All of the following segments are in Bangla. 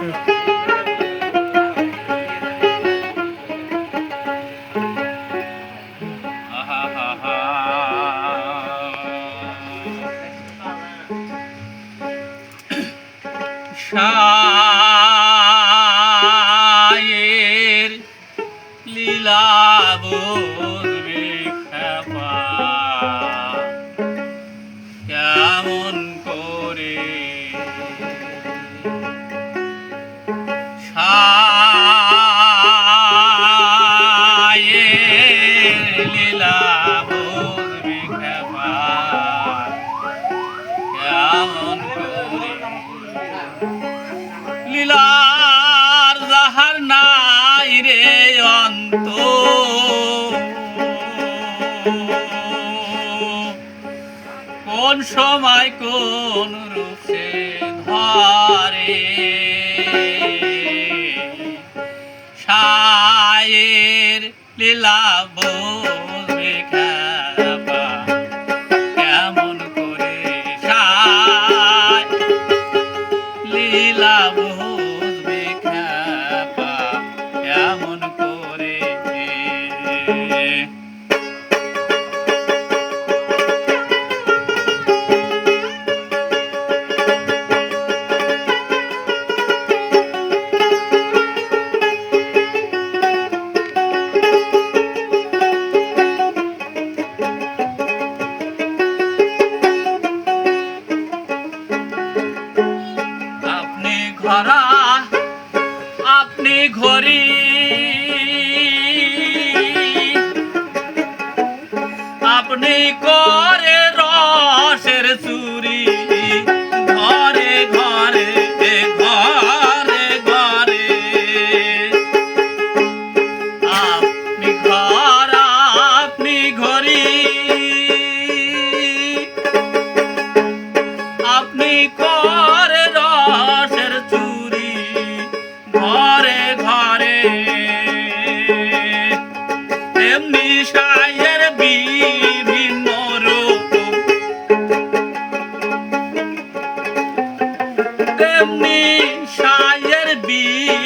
嗯嗯嗯嗯 কোন সময় কোন রূপে ধরে? সায়ের লীলা বৌ করে রসের চুরি। ঘরে ঘরে ঘরে ঘরে। আপনি ঘর, আপনি ঘরি আপনি করে রসের চুরি। ঘরে ঘরে সায়ের বীর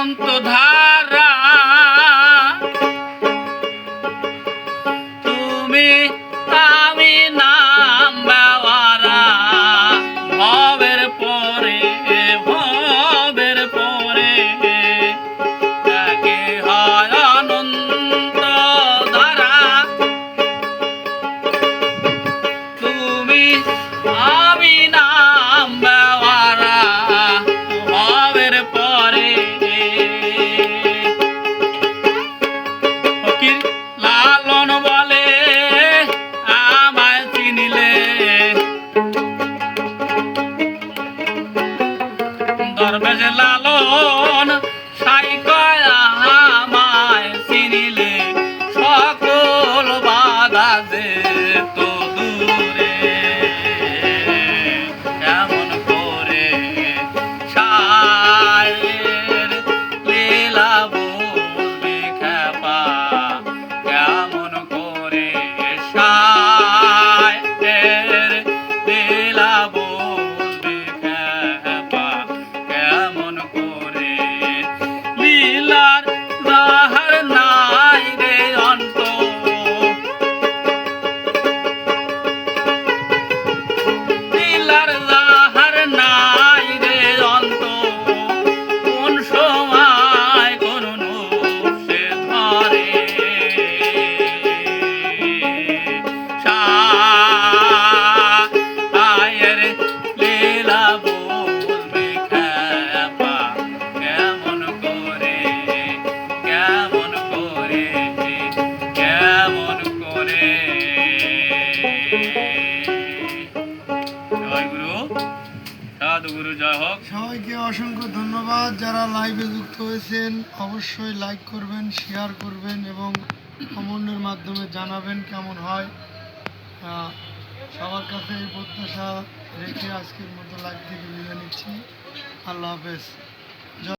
অনন্ত ধার অসংখ্য ধন্যবাদ। যারা লাইভে যুক্ত হয়েছেন, অবশ্যই লাইক করবেন শেয়ার করবেন এবং কমেন্টের মাধ্যমে জানাবেন কেমন হয়। সবার কাছে এই প্রত্যাশা রেখে আজকের মতো লাইভ থেকে বিদায় নিচ্ছি। আল্লাহ হাফেজ।